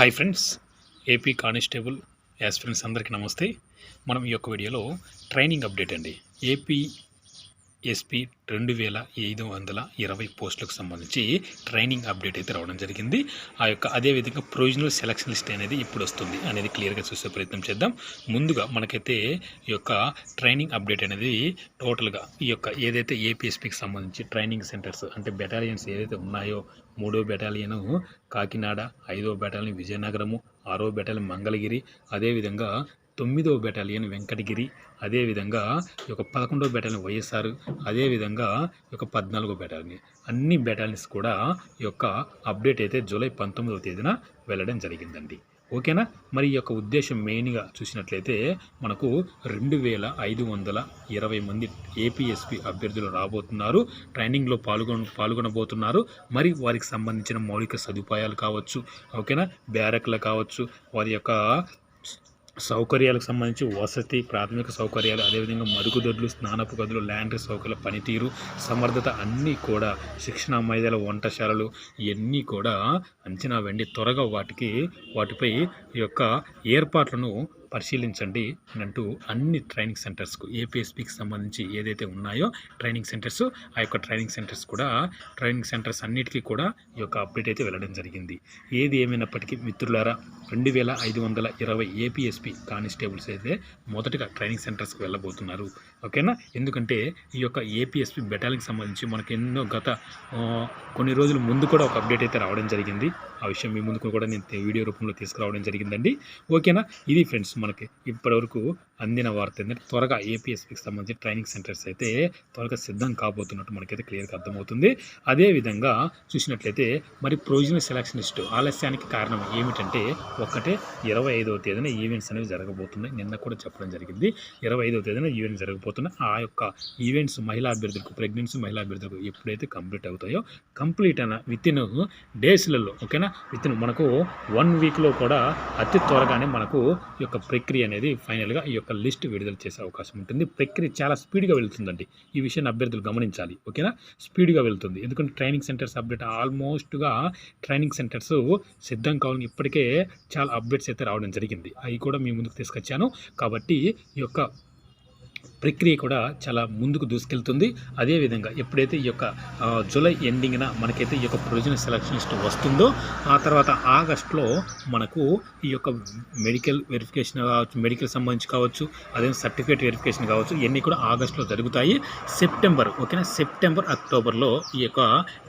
Hi friends AP constable యాస్ friends అందరికీ నమస్తే. మనం ఈ యొక్క వీడియోలో ట్రైనింగ్ అప్డేట్ అండి. ఏపీ ఎస్పీ రెండు వేల ఐదు వందల ఇరవై పోస్టులకు సంబంధించి ట్రైనింగ్ అప్డేట్ అయితే రావడం జరిగింది. ఆ యొక్క అదేవిధంగా ప్రొవిజనల్ సెలక్షన్ లిస్ట్ అనేది ఇప్పుడు వస్తుంది అనేది క్లియర్గా చూసే ప్రయత్నం చేద్దాం. ముందుగా మనకైతే ఈ యొక్క ట్రైనింగ్ అప్డేట్ అనేది టోటల్గా ఈ యొక్క ఏదైతే ఏపీఎస్పీకి సంబంధించి ట్రైనింగ్ సెంటర్స్ అంటే బెటాలియన్స్ ఏదైతే ఉన్నాయో మూడో బెటాలియను కాకినాడ ఐదో బెటాలియన్ విజయనగరము ఆరో బెటాలియన్ మంగళగిరి అదేవిధంగా తొమ్మిదవ బెటాలియన్ వెంకటగిరి అదేవిధంగా ఈ యొక్క పదకొండవ బెటాలియన్ వైఎస్ఆర్ అదేవిధంగా ఈ యొక్క పద్నాలుగో బెటాలియన్ అన్ని బెటాలియన్స్ కూడా ఈ యొక్క అప్డేట్ అయితే జూలై పంతొమ్మిదవ తేదీన వెళ్ళడం జరిగిందండి. ఓకేనా? మరి ఈ యొక్క ఉద్దేశం మెయిన్గా చూసినట్లయితే మనకు రెండు వేల ఐదు వందల ఇరవై మంది ఏపీఎస్పి అభ్యర్థులు రాబోతున్నారు. ట్రైనింగ్లో పాల్గొన పాల్గొనబోతున్నారు. మరి వారికి సంబంధించిన మౌలిక సదుపాయాలు కావచ్చు ఓకేనా? బ్యారక్లు కావచ్చు వారి యొక్క సౌకర్యాలకు సంబంధించి వసతి ప్రాథమిక సౌకర్యాలు అదేవిధంగా మరుగుదొడ్లు స్నానపు గదులు ల్యాండ్రీ సౌకర్యాల పనితీరు సమర్థత అన్నీ కూడా శిక్షణ మైదాల వంటశాలలు ఇవన్నీ కూడా అంచనా వెండి త్వరగా వాటికి వాటిపై ఈ యొక్క ఏర్పాట్లను పరిశీలించండి అని అంటూ అన్ని ట్రైనింగ్ సెంటర్స్కు ఏపీఎస్పీకి సంబంధించి ఏదైతే ఉన్నాయో ట్రైనింగ్ సెంటర్స్ ఆ యొక్క ట్రైనింగ్ సెంటర్స్ కూడా ట్రైనింగ్ సెంటర్స్ అన్నిటికీ కూడా ఈ యొక్క అప్డేట్ అయితే వెళ్ళడం జరిగింది. ఏది ఏమైనప్పటికీ మిత్రులారా రెండు వేల ఐదు వందల ఇరవై ఏపీఎస్పీ కానిస్టేబుల్స్ అయితే మొదటగా ట్రైనింగ్ సెంటర్స్కి వెళ్ళబోతున్నారు. ఓకేనా? ఎందుకంటే ఈ యొక్క ఏపీఎస్పీ బెటాలియన్కి సంబంధించి మనకు ఎన్నో గత కొన్ని రోజుల ముందు కూడా ఒక అప్డేట్ అయితే రావడం జరిగింది. ఆ విషయం మీ ముందుకు కూడా నేను వీడియో రూపంలో తీసుకురావడం జరిగిందండి. ఓకేనా? ఇది ఫ్రెండ్స్ మనకి ఇప్పటివరకు అందిన వార్త ఏంటంటే త్వరగా ఏపీఎస్పీకి సంబంధించి ట్రైనింగ్ సెంటర్స్ అయితే త్వరగా సిద్ధం కాబోతున్నట్టు మనకైతే క్లియర్గా అర్థమవుతుంది. అదేవిధంగా చూసినట్లయితే మరి ప్రొవిజనల్ సెలక్షన్ లిస్టు ఆలస్యానికి కారణం ఏమిటంటే ఒక్కటే ఇరవై ఐదవ తేదీన ఈవెంట్స్ అనేవి జరగబోతున్నాయి. నిన్న కూడా చెప్పడం జరిగింది. ఇరవై ఐదవ తేదీన ఈవెంట్స్ జరగబోతున్నాయి ఆ యొక్క ఈవెంట్స్ మహిళా అభ్యర్థులకు ప్రెగ్నెన్సీ మహిళా అభ్యర్థులకు ఎప్పుడైతే కంప్లీట్ అవుతాయో కంప్లీట్ అయిన విత్ ఇన్ డేస్లలో ఓకేనా? విత్ ఇన్ మనకు వన్ వీక్లో కూడా అతి త్వరగానే మనకు ఈ యొక్క ప్రక్రియ అనేది ఫైనల్గా ఈ యొక్క లిస్ట్ విడుదల చేసే అవకాశం ఉంటుంది. ప్రక్రియ చాలా స్పీడ్గా వెళ్తుందండి. ఈ విషయాన్ని అభ్యర్థులు గమనించాలి. ఓకేనా? స్పీడ్గా వెళ్తుంది. ఎందుకంటే ట్రైనింగ్ సెంటర్స్ అప్డేట్ ఆల్మోస్ట్గా ట్రైనింగ్ సెంటర్స్ సిద్ధం కావాలని ఇప్పటికే చాలా అప్డేట్స్ అయితే రావడం జరిగింది. అవి కూడా మీ ముందుకు తీసుకొచ్చాను. కాబట్టి ఈ యొక్క ప్రక్రియ కూడా చాలా ముందుకు దూసుకెళ్తుంది. అదేవిధంగా ఎప్పుడైతే ఈ యొక్క జూలై ఎండింగ్న మనకైతే ఈ యొక్క ప్రొవిజనల్ సెలక్షన్ లిస్ట్ వస్తుందో ఆ తర్వాత ఆగస్ట్లో మనకు ఈ యొక్క మెడికల్ వెరిఫికేషన్ కావచ్చు మెడికల్ సంబంధించి కావచ్చు అదే సర్టిఫికేట్ వెరిఫికేషన్ కావచ్చు ఇవన్నీ కూడా ఆగస్ట్లో జరుగుతాయి. సెప్టెంబర్ ఓకేనా? సెప్టెంబర్ అక్టోబర్లో ఈ యొక్క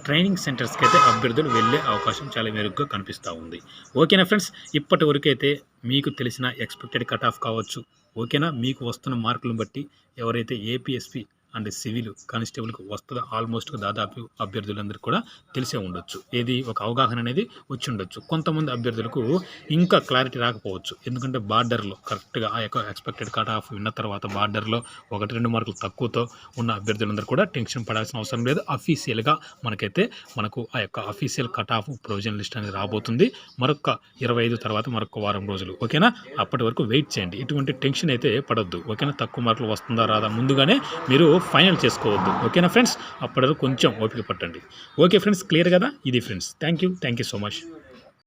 ట్రైనింగ్ సెంటర్స్కి అయితే అభ్యర్థులు వెళ్ళే అవకాశం చాలా మెరుగ్గా కనిపిస్తూ ఉంది. ఓకేనా ఫ్రెండ్స్? ఇప్పటి వరకు అయితే మీకు తెలిసిన ఎక్స్పెక్టెడ్ కట్ ఆఫ్ కావచ్చు. ఓకేనా? మీకు వస్తున్న మార్కులను బట్టి ఎవరైతే ఏపీఎస్పీ అండ్ సివిల్ కానిస్టేబుల్కి వస్తుందో ఆల్మోస్ట్ దాదాపు అభ్యర్థులందరికీ కూడా తెలిసే ఉండొచ్చు. ఏది ఒక అవగాహన అనేది వచ్చి ఉండొచ్చు. కొంతమంది అభ్యర్థులకు ఇంకా క్లారిటీ రాకపోవచ్చు. ఎందుకంటే బార్డర్లో కరెక్ట్గా ఆ యొక్క ఎక్స్పెక్టెడ్ కట్ ఆఫ్ విన్న తర్వాత బార్డర్లో ఒకటి రెండు మార్కులు తక్కువతో ఉన్న అభ్యర్థులందరూ కూడా టెన్షన్ పడాల్సిన అవసరం లేదు. అఫీషియల్గా మనకైతే మనకు ఆ యొక్క official cut off provision list అనేది రాబోతుంది. మరొక ఇరవై ఐదు తర్వాత మరొక వారం రోజులు ఓకేనా? అప్పటి వరకు వెయిట్ చేయండి. ఇటువంటి టెన్షన్ అయితే పడొద్దు. ఓకేనా? తక్కువ మార్కులు వస్తుందా రాదా? ముందుగానే మీరు ఫైనల్ చేసుకోవద్దు. ఓకేనా ఫ్రెండ్స్? అప్పటి కొంచెం ఓపిక పట్టండి. ఓకే ఫ్రెండ్స్ క్లియర్ కదా? ఇది friends. Thank you thank you so much.